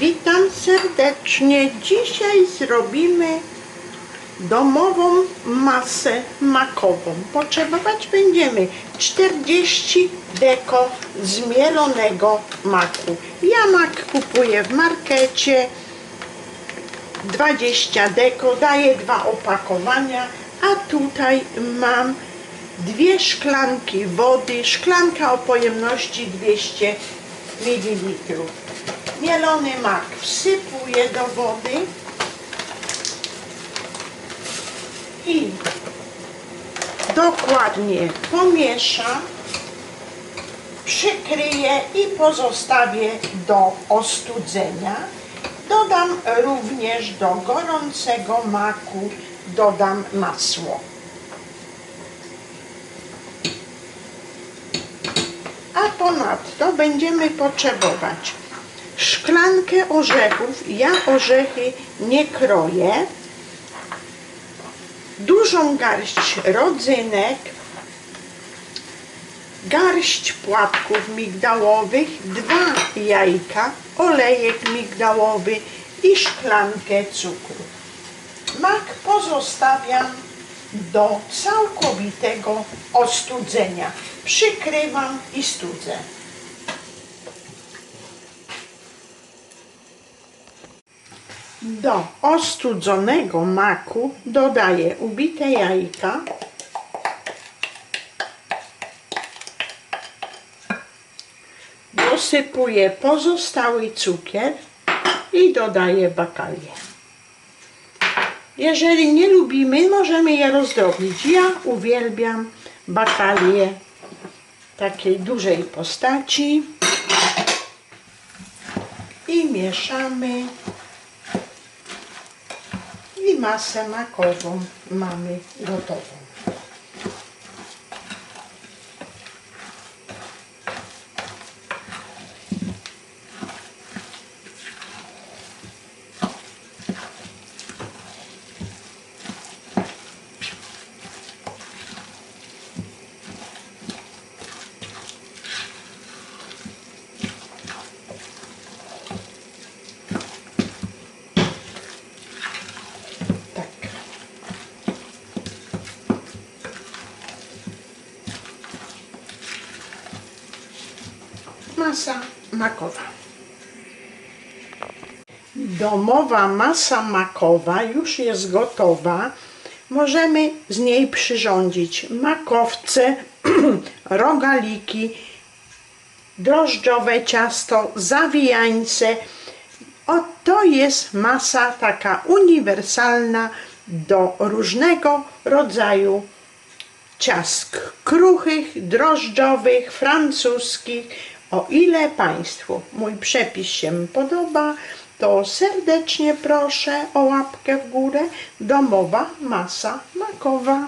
Witam serdecznie. Dzisiaj zrobimy domową masę makową. Potrzebować będziemy 40 deko zmielonego maku. Ja mak kupuję w markecie. 20 deko, daję dwa opakowania, a tutaj mam dwie szklanki wody, szklanka o pojemności 200 ml. Mielony mak wsypuję do wody i dokładnie pomieszam, przykryję i pozostawię do ostudzenia. Dodam również do gorącego maku dodam masło. Ponadto będziemy potrzebować szklankę orzechów. Ja orzechy nie kroję. Dużą garść rodzynek, garść płatków migdałowych, dwa jajka, olejek migdałowy i szklankę cukru. Mak pozostawiam do całkowitego ostudzenia. Przykrywam i studzę. Do ostudzonego maku dodaję ubite jajka, dosypuję pozostały cukier i dodaję bakalię. Jeżeli nie lubimy, możemy je rozdrobnić. Ja uwielbiam bakalię takiej dużej postaci i mieszamy i masę makową mamy gotową. Masa makowa. Domowa masa makowa już jest gotowa. Możemy z niej przyrządzić makowce, rogaliki, drożdżowe ciasto, zawijańce. O, to jest masa taka uniwersalna do różnego rodzaju ciast kruchych, drożdżowych, francuskich. O ile Państwu mój przepis się podoba, to serdecznie proszę o łapkę w górę. Domowa masa makowa.